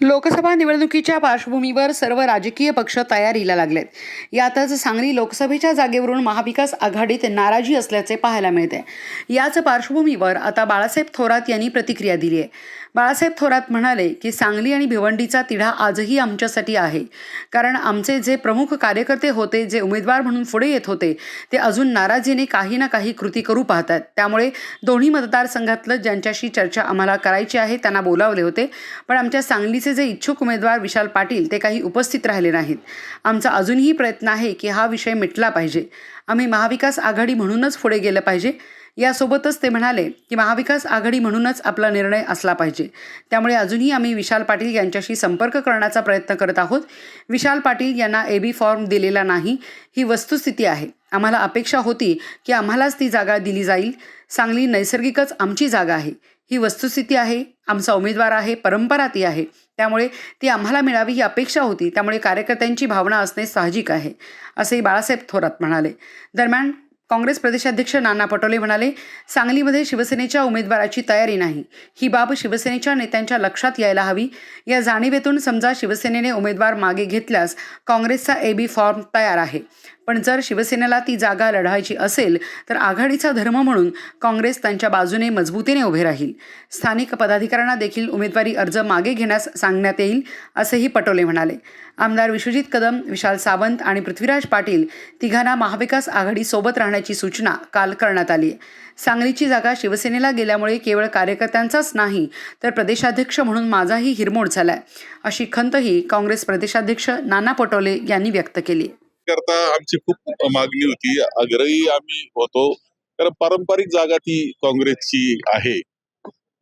लोकसभा निवडणुकीच्या पार्श्वभूमीवर सर्व राजकीय पक्ष तयारीला लागलेत. यातच सांगली लोकसभेच्या जागेवरून महाविकास आघाडीत नाराजी असल्याचे पाहायला मिळते. याच पार्श्वभूमीवर आता बाळासाहेब थोरात यांनी प्रतिक्रिया दिली आहे. बाळासाहेब थोरात म्हणाले की सांगली आणि भिवंडीचा तिढा आजही आमच्यासाठी आहे. कारण आमचे जे प्रमुख कार्यकर्ते होते जे उमेदवार म्हणून पुढे येत होते ते अजून नाराजीने काही ना काही कृती करू पाहतात. त्यामुळे दोन्ही मतदारसंघातलं ज्यांच्याशी चर्चा आम्हाला करायची आहे त्यांना बोलावले होते. पण आमच्या सांगलीचे जे इच्छुक उमेदवार विशाल पाटील ते काही उपस्थित राहिले नाहीत. आमचा अजूनही प्रयत्न आहे की हा विषय मिटला पाहिजे. आम्ही महाविकास आघाडी म्हणूनच पुढे गेलं पाहिजे. यासोबतच ते म्हणाले की महाविकास आघाडी म्हणूनच आपला निर्णय असला पाहिजे. त्यामुळे अजूनही आम्ही विशाल पाटील यांच्याशी संपर्क करण्याचा प्रयत्न करत आहोत. विशाल पाटील यांना ए बी फॉर्म दिलेला नाही. ही वस्तुस्थिती आहे. आम्हाला अपेक्षा होती की आम्हालाच ती जागा दिली जाईल. सांगली नैसर्गिकच आमची जागा आहे. ही वस्तुस्थिती आहे. आमचा उमेदवार आहे. परंपरा ती आहे. त्यामुळे ती आम्हाला मिळावी ही अपेक्षा होती. त्यामुळे कार्यकर्त्यांची भावना असणे साहजिक आहे असेही बाळासाहेब थोरात म्हणाले. दरम्यान काँग्रेस प्रदेशाध्यक्ष नाना पटोले म्हणाले सांगलीमध्ये शिवसेनेच्या उमेदवाराची तयारी नाही. ही बाब शिवसेनेच्या नेत्यांच्या लक्षात यायला हवी. या जाणीवेतून समजा शिवसेनेने उमेदवार मागे घेतल्यास काँग्रेसचा ए बी फॉर्म तयार आहे. पण जर शिवसेनेला ती जागा लढवायची असेल तर आघाडीचा धर्म म्हणून काँग्रेस त्यांच्या बाजूने मजबूतीने उभे राहील. स्थानिक पदाधिकाऱ्यांना देखील उमेदवारी अर्ज मागे घेण्यास सांगण्यात येईल असेही पटोले म्हणाले. आमदार विश्वजित कदम विशाल सावंत आणि पृथ्वीराज पाटील तिघांना महाविकास आघाडी सोबत राहण्याची सूचना काल करण्यात आली. सांगलीची जागा शिवसेनेला गेल्यामुळे केवळ कार्यकर्त्यांचाच नाही तर प्रदेशाध्यक्ष म्हणून माझाही हिरमोड झालाय अशी खंतही काँग्रेस प्रदेशाध्यक्ष नाना पटोले यांनी व्यक्त केली. करता आमची खूप मागणी होती. आग्रही आम्ही होतो. कारण पारंपरिक जागा ती काँग्रेसची आहे.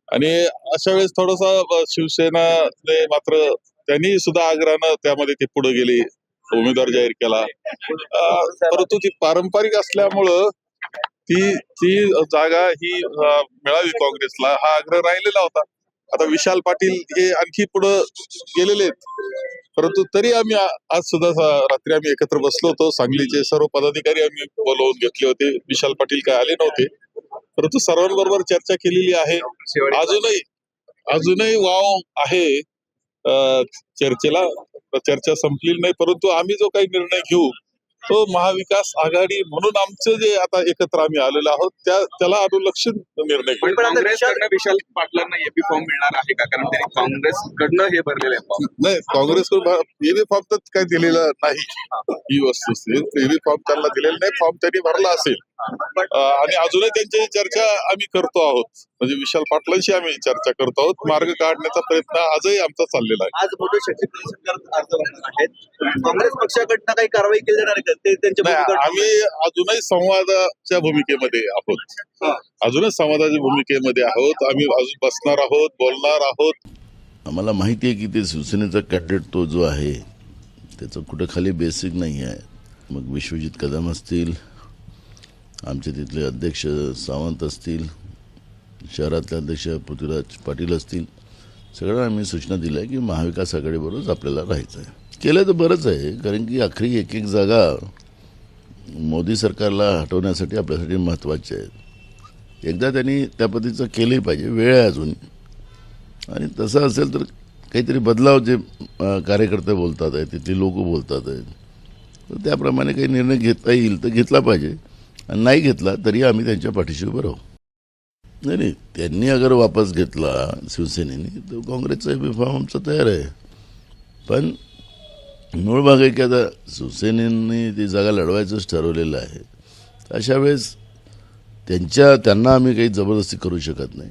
आणि अशा वेळेस थोडासा शिवसेना मात्र त्यांनी सुद्धा आग्रहानं त्यामध्ये ते पुढे गेले. उमेदवार जाहीर केला. परंतु ती पारंपरिक असल्यामुळं ती ती जागा ही मिळावी काँग्रेसला. हा आग्रह राहिलेला होता. आता विशाल पाटील हे आणखी पुढे गेलेले आहेत. परंतु तरी आम्ही आज सुद्धा रात्री आम्ही एकत्र बसलो होतो. सांगलीचे सर्व पदाधिकारी आम्ही बोलवून घेतले होते. विशाल पाटील काय आले नव्हते. परंतु सर्वांबरोबर चर्चा केलेली आहे. अजूनही अजूनही वाव आहे चर्चेला. चर्चा संपलेली नाही परंतु आम्ही जो काही निर्णय घेऊ तो महाविकास आघाडी म्हणून आमचं जे आता एकत्र आम्ही आलेलो आहोत त्या त्याला अनुलक्षून निर्णय काँग्रेसकडनं विशाल पाटलांना एपी फॉर्म मिळणार आहे का? कारण त्यांनी काँग्रेसकडनं हे भरलेले नाही काँग्रेस एबी फॉर्म तर काही दिलेला नाही. ही वस्तू एबी फॉर्म त्यांना दिलेला नाही फॉर्म त्यांनी भरला असेल. आणि अजूनही त्यांची चर्चा आम्ही करतो आहोत. म्हणजे विशाल पाटलांशी आम्ही चर्चा करतो आहोत. मार्ग काढण्याचा प्रयत्न आजही आमचा चाललेला आहे. आज मोठे काँग्रेस पक्षाकडनं काही कारवाई केली जाणार आहे का? ते त्यांच्या आम्ही अजूनही संवादाच्या भूमिकेमध्ये आहोत. हा. अजूनच संवादाच्या भूमिकेमध्ये आहोत. आम्ही अजून बसणार आहोत बोलणार आहोत. आम्हाला माहिती आहे की ते शिवसेनेचा कॅन्डिडेट तो जो आहे त्याचं कुठं खाली बेसिक नाही आहे. मग विश्वजित कदम असतील आमचे तिथले अध्यक्ष सावंत असतील शहरातले अध्यक्ष पृथ्वीराज पाटील असतील सगळ्यांना आम्ही सूचना दिल्या की महाविकास आघाडीबरोबरच आपल्याला राहायचं आहे केलं तर बरंच आहे कारण की आखरी एक एक जागा मोदी सरकारला हटवण्यासाठी आपल्यासाठी महत्त्वाच्या आहेत. एकदा त्यांनी त्या पद्धतीचं केलंही पाहिजे वेळ आहे अजून. आणि तसं असेल तर काहीतरी बदलाव जे कार्यकर्ते बोलतात आहेत तिथली लोक बोलतात आहेत तर त्याप्रमाणे काही निर्णय घेता येईल तर घेतला पाहिजे. आणि नाही घेतला तरी आम्ही त्यांच्या पाठीशी उभं राहू. नाही नाही. त्यांनी अगर वापस घेतला शिवसेनेने तर काँग्रेसचा बी फॉर्म आमचा तयार आहे. पण मूळ भाग आहे की आता शिवसेनेने ती जागा लढवायचंच ठरवलेलं आहे. तर अशा वेळेस त्यांच्या त्यांना आम्ही काही जबरदस्ती करू शकत नाही.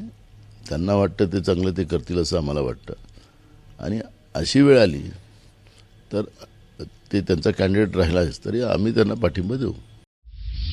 त्यांना वाटतं ते चांगलं ते करतील असं आम्हाला वाटतं. आणि अशी वेळ आली तर ते त्यांचा कॅन्डिडेट आहेस तरी आम्ही त्यांना पाठिंबा देऊ.